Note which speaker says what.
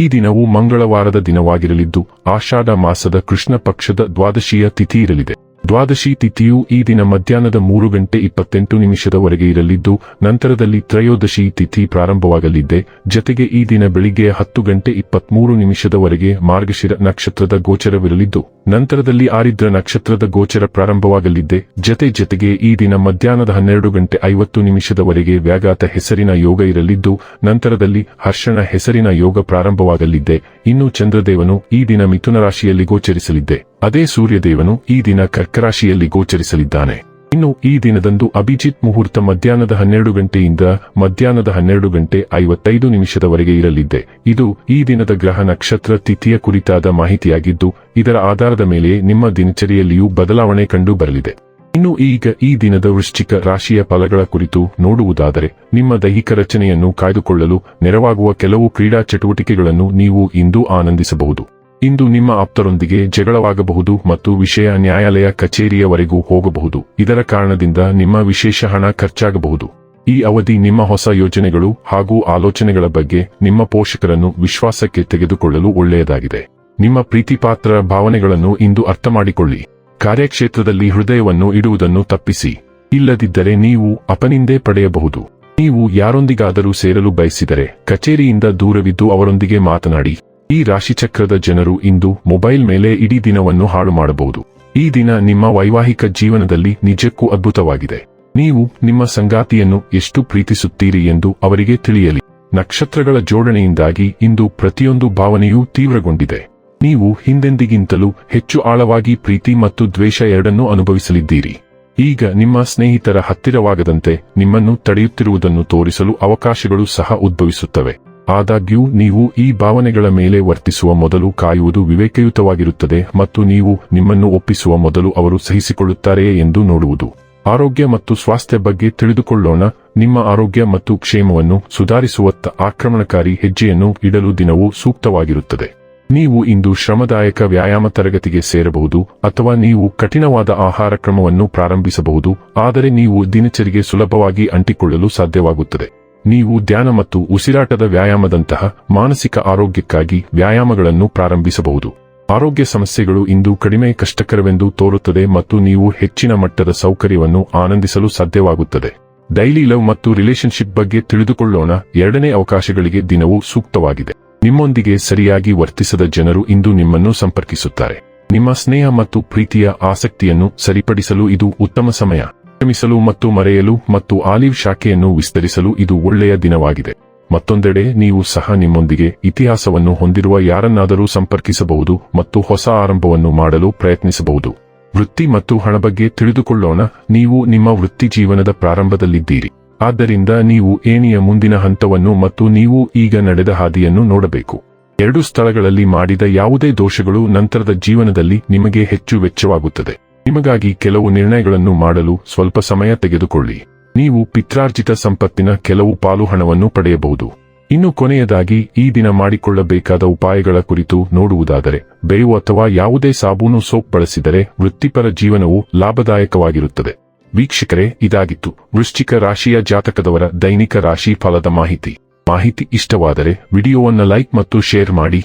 Speaker 1: ಈ ದಿನವು ಮಂಗಳವಾರದ ದಿನವಾಗಿರಲಿದ್ದು, ಆಷಾಢ ಮಾಸದ ಕೃಷ್ಣ ಪಕ್ಷದ ದ್ವಾದಶಿಯ ತಿಥಿ ಇರಲಿದೆ. ದ್ವಾದಶಿ ತಿಥಿಯು ಈ ದಿನ ಮಧ್ಯಾಹ್ನದ ಮೂರು ಗಂಟೆ ಇಪ್ಪತ್ತೆಂಟು ನಿಮಿಷದವರೆಗೆ ಇರಲಿದ್ದು, ನಂತರದಲ್ಲಿ ತ್ರಯೋದಶಿ ತಿಥಿ ಪ್ರಾರಂಭವಾಗಲಿದೆ ಜತೆಗೆ ಈ ದಿನ ಬೆಳಿಗ್ಗೆ ಹತ್ತು ಗಂಟೆ ಇಪ್ಪತ್ಮೂರು ನಿಮಿಷದವರೆಗೆ ಮಾರ್ಗಶಿರ ನಕ್ಷತ್ರದ ಗೋಚರವಿರಲಿದ್ದು ನಂತರದಲ್ಲಿ ಆರಿದ್ರ ನಕ್ಷತ್ರದ ಗೋಚರ ಪ್ರಾರಂಭವಾಗಲಿದ್ದೆ ಜತೆ ಜತೆಗೆ ಈ ದಿನ ಮಧ್ಯಾಹ್ನದ ಹನ್ನೆರಡು ಗಂಟೆ ಐವತ್ತು ನಿಮಿಷದವರೆಗೆ ವ್ಯಾಘಾತ ಹೆಸರಿನ ಯೋಗ ಇರಲಿದ್ದು, ನಂತರದಲ್ಲಿ ಹರ್ಷಣ ಹೆಸರಿನ ಯೋಗ ಪ್ರಾರಂಭವಾಗಲಿದ್ದೆ ಇನ್ನು ಚಂದ್ರದೇವನು ಈ ದಿನ ಮಿಥುನ ರಾಶಿಯಲ್ಲಿ ಗೋಚರಿಸಲಿದ್ದೆ ಅದೇ ಸೂರ್ಯದೇವನು ಈ ದಿನ ಕರ್ಕರಾಶಿಯಲ್ಲಿ ಗೋಚರಿಸಲಿದ್ದಾನೆ. ಇನ್ನು ಈ ದಿನದಂದು ಅಭಿಜಿತ್ ಮುಹೂರ್ತ ಮಧ್ಯಾಹ್ನದ ಹನ್ನೆರಡು ಗಂಟೆಯಿಂದ ಮಧ್ಯಾಹ್ನದ ಹನ್ನೆರಡು ಗಂಟೆ ಐವತ್ತೈದು ನಿಮಿಷದವರೆಗೆ ಇರಲಿದೆ. ಇದು ಈ ದಿನದ ಗ್ರಹ ನಕ್ಷತ್ರ ತಿಥಿಯ ಕುರಿತಾದ ಮಾಹಿತಿಯಾಗಿದ್ದು, ಇದರ ಆಧಾರದ ಮೇಲೆ ನಿಮ್ಮ ದಿನಚರಿಯಲ್ಲಿಯೂ ಬದಲಾವಣೆ ಕಂಡು ಬರಲಿದೆ. ಇನ್ನು ಈಗ ಈ ದಿನದ ವೃಶ್ಚಿಕ ರಾಶಿಯ ಫಲಗಳ ಕುರಿತು ನೋಡುವುದಾದರೆ, ನಿಮ್ಮ ದೈಹಿಕ ರಚನೆಯನ್ನು ಕಾಯ್ದುಕೊಳ್ಳಲು ನೆರವಾಗುವ ಕೆಲವು ಕ್ರೀಡಾ ಚಟುವಟಿಕೆಗಳನ್ನು ನೀವು ಇಂದು ಆನಂದಿಸಬಹುದು. ಇಂದು ನಿಮ್ಮ ಆಪ್ತರೊಂದಿಗೆ ಜಗಳವಾಗಬಹುದು ಮತ್ತು ವಿಷಯ ನ್ಯಾಯಾಲಯ ಕಚೇರಿಯವರೆಗೂ ಹೋಗಬಹುದು. ಇದರ ಕಾರಣದಿಂದ ನಿಮ್ಮ ವಿಶೇಷ ಹಣ ಖರ್ಚಾಗಬಹುದು. ಈ ಅವಧಿ ನಿಮ್ಮ ಹೊಸ ಯೋಜನೆಗಳು ಹಾಗೂ ಆಲೋಚನೆಗಳ ಬಗ್ಗೆ ನಿಮ್ಮ ಪೋಷಕರನ್ನು ವಿಶ್ವಾಸಕ್ಕೆ ತೆಗೆದುಕೊಳ್ಳಲು ಒಳ್ಳೆಯದಾಗಿದೆ. ನಿಮ್ಮ ಪ್ರೀತಿಪಾತ್ರ ಭಾವನೆಗಳನ್ನು ಇಂದು ಅರ್ಥಮಾಡಿಕೊಳ್ಳಿ. ಕಾರ್ಯಕ್ಷೇತ್ರದಲ್ಲಿ ಹೃದಯವನ್ನು ಇಡುವುದನ್ನು ತಪ್ಪಿಸಿ. ಇಲ್ಲದಿದ್ದರೆ ನೀವು ಅಪನಿಂದೆ ಪಡೆಯಬಹುದು. ನೀವು ಯಾರೊಂದಿಗಾದರೂ ಸೇರಲು ಬಯಸಿದರೆ ಕಚೇರಿಯಿಂದ ದೂರವಿದ್ದು ಅವರೊಂದಿಗೆ ಮಾತನಾಡಿ. ಈ ರಾಶಿಚಕ್ರದ ಜನರು ಇಂದು ಮೊಬೈಲ್ ಮೇಲೆ ಇಡೀ ದಿನವನ್ನು ಹಾಳು ಮಾಡಬಹುದು. ಈ ದಿನ ನಿಮ್ಮ ವೈವಾಹಿಕ ಜೀವನದಲ್ಲಿ ನಿಜಕ್ಕೂ ಅದ್ಭುತವಾಗಿದೆ. ನೀವು ನಿಮ್ಮ ಸಂಗಾತಿಯನ್ನು ಎಷ್ಟು ಪ್ರೀತಿಸುತ್ತೀರಿ ಎಂದು ಅವರಿಗೆ ತಿಳಿಯಲಿ. ನಕ್ಷತ್ರಗಳ ಜೋಡಣೆಯಿಂದಾಗಿ ಇಂದು ಪ್ರತಿಯೊಂದು ಭಾವನೆಯೂ ತೀವ್ರಗೊಂಡಿದೆ. ನೀವು ಹಿಂದೆಂದಿಗಿಂತಲೂ ಹೆಚ್ಚು ಆಳವಾಗಿ ಪ್ರೀತಿ ಮತ್ತು ದ್ವೇಷ ಎರಡನ್ನೂ ಅನುಭವಿಸಲಿದ್ದೀರಿ. ಈಗ ನಿಮ್ಮ ಸ್ನೇಹಿತರ ಹತ್ತಿರವಾಗದಂತೆ ನಿಮ್ಮನ್ನು ತಡೆಯುತ್ತಿರುವುದನ್ನು ತೋರಿಸಲು ಅವಕಾಶಗಳು ಸಹ ಉದ್ಭವಿಸುತ್ತವೆ. ಆದಾಗ್ಯೂ, ನೀವು ಈ ಭಾವನೆಗಳ ಮೇಲೆ ವರ್ತಿಸುವ ಮೊದಲು ಕಾಯುವುದು ವಿವೇಕಯುತವಾಗಿರುತ್ತದೆ ಮತ್ತು ನೀವು ನಿಮ್ಮನ್ನು ಒಪ್ಪಿಸುವ ಮೊದಲು ಅವರು ಸಹಿಸಿಕೊಳ್ಳುತ್ತಾರೆಯೇ ಎಂದು ನೋಡುವುದು. ಆರೋಗ್ಯ ಮತ್ತು ಸ್ವಾಸ್ಥ್ಯ ಬಗ್ಗೆ ತಿಳಿದುಕೊಳ್ಳೋಣ. ನಿಮ್ಮ ಆರೋಗ್ಯ ಮತ್ತು ಕ್ಷೇಮವನ್ನು ಸುಧಾರಿಸುವತ್ತ ಆಕ್ರಮಣಕಾರಿ ಹೆಜ್ಜೆಯನ್ನು ಇಡಲು ದಿನವೂ ಸೂಕ್ತವಾಗಿರುತ್ತದೆ. ನೀವು ಇಂದು ಶ್ರಮದಾಯಕ ವ್ಯಾಯಾಮ ತರಗತಿಗೆ ಸೇರಬಹುದು ಅಥವಾ ನೀವು ಕಠಿಣವಾದ ಆಹಾರ ಕ್ರಮವನ್ನು ಪ್ರಾರಂಭಿಸಬಹುದು, ಆದರೆ ನೀವು ದಿನಚರಿಗೆ ಸುಲಭವಾಗಿ ಅಂಟಿಕೊಳ್ಳಲು ಸಾಧ್ಯವಾಗುತ್ತದೆ. ನೀವು ಧ್ಯಾನ ಮತ್ತು ಉಸಿರಾಟದ ವ್ಯಾಯಾಮದಂತಹ ಮಾನಸಿಕ ಆರೋಗ್ಯಕ್ಕಾಗಿ ವ್ಯಾಯಾಮಗಳನ್ನು ಪ್ರಾರಂಭಿಸಬಹುದು. ಆರೋಗ್ಯ ಸಮಸ್ಯೆಗಳು ಇಂದು ಕಡಿಮೆ ಕಷ್ಟಕರವೆಂದು ತೋರುತ್ತದೆ ಮತ್ತು ನೀವು ಹೆಚ್ಚಿನ ಮಟ್ಟದ ಸೌಕರ್ಯವನ್ನು ಆನಂದಿಸಲು ಸಾಧ್ಯವಾಗುತ್ತದೆ. ಡೈಲಿ ಲವ್ ಮತ್ತು ರಿಲೇಶನ್ಶಿಪ್ ಬಗ್ಗೆ ತಿಳಿದುಕೊಳ್ಳೋಣ. ಎರಡನೇ ಅವಕಾಶಗಳಿಗೆ ದಿನವೂ ಸೂಕ್ತವಾಗಿದೆ. ನಿಮ್ಮೊಂದಿಗೆ ಸರಿಯಾಗಿ ವರ್ತಿಸದ ಜನರು ಇಂದು ನಿಮ್ಮನ್ನು ಸಂಪರ್ಕಿಸುತ್ತಾರೆ. ನಿಮ್ಮ ಸ್ನೇಹ ಮತ್ತು ಪ್ರೀತಿಯ ಆಸಕ್ತಿಯನ್ನು ಸರಿಪಡಿಸಲು ಇದು ಉತ್ತಮ ಸಮಯ. ಕ್ಷಮಿಸಲು ಮತ್ತು ಮರೆಯಲು ಮತ್ತು ಆಲಿವ್ ಶಾಖೆಯನ್ನು ವಿಸ್ತರಿಸಲು ಇದು ಒಳ್ಳೆಯ ದಿನವಾಗಿದೆ. ಮತ್ತೊಂದೆಡೆ ನೀವು ಸಹ ನಿಮ್ಮೊಂದಿಗೆ ಇತಿಹಾಸವನ್ನು ಹೊಂದಿರುವ ಯಾರನ್ನಾದರೂ ಸಂಪರ್ಕಿಸಬಹುದು ಮತ್ತು ಹೊಸ ಆರಂಭವನ್ನು ಮಾಡಲು ಪ್ರಯತ್ನಿಸಬಹುದು. ವೃತ್ತಿ ಮತ್ತು ಹಣ ಬಗ್ಗೆ ತಿಳಿದುಕೊಳ್ಳೋಣ, ನೀವು ನಿಮ್ಮ ವೃತ್ತಿ ಜೀವನದ ಪ್ರಾರಂಭದಲ್ಲಿದ್ದೀರಿ. ಆದ್ದರಿಂದ ನೀವು ಏಣಿಯ ಮುಂದಿನ ಹಂತವನ್ನು ಮತ್ತು ನೀವು ಈಗ ನಡೆದ ಹಾದಿಯನ್ನು ನೋಡಬೇಕು. ಎರಡು ಸ್ಥಳಗಳಲ್ಲಿ ಮಾಡಿದ ಯಾವುದೇ ದೋಷಗಳು ನಂತರದ ಜೀವನದಲ್ಲಿ ನಿಮಗೆ ಹೆಚ್ಚು ವೆಚ್ಚವಾಗುತ್ತದೆ. ನಿಮಗಾಗಿ ಕೆಲವು ನಿರ್ಣಯಗಳನ್ನು ಮಾಡಲು ಸ್ವಲ್ಪ ಸಮಯ ತೆಗೆದುಕೊಳ್ಳಿ. ನೀವು ಪಿತ್ರಾರ್ಜಿತ ಸಂಪತ್ತಿನ ಕೆಲವು ಪಾಲು ಹಣವನ್ನು ಪಡೆಯಬಹುದು. ಇನ್ನು ಕೊನೆಯದಾಗಿ, ಈ ದಿನ ಮಾಡಿಕೊಳ್ಳಬೇಕಾದ ಉಪಾಯಗಳ ಕುರಿತು ನೋಡುವುದಾದರೆ, ಬೇವು ಅಥವಾ ಯಾವುದೇ ಸಾಬೂನು ಸೋಪ್ ಬಳಸಿದರೆ ವೃತ್ತಿಪರ ಜೀವನವು ಲಾಭದಾಯಕವಾಗಿರುತ್ತದೆ. ವೀಕ್ಷಕರೇ, ಇದಾಗಿತ್ತು. ವೃಶ್ಚಿಕ ರಾಶಿಯ ಜಾತಕದವರ ದೈನಿಕ ರಾಶಿ ಫಲದ ಮಾಹಿತಿ. ಮಾಹಿತಿ ಇಷ್ಟವಾದರೆ, ವಿಡಿಯೋವನ್ನು ಲೈಕ್ ಮತ್ತು ಶೇರ್ ಮಾಡಿ.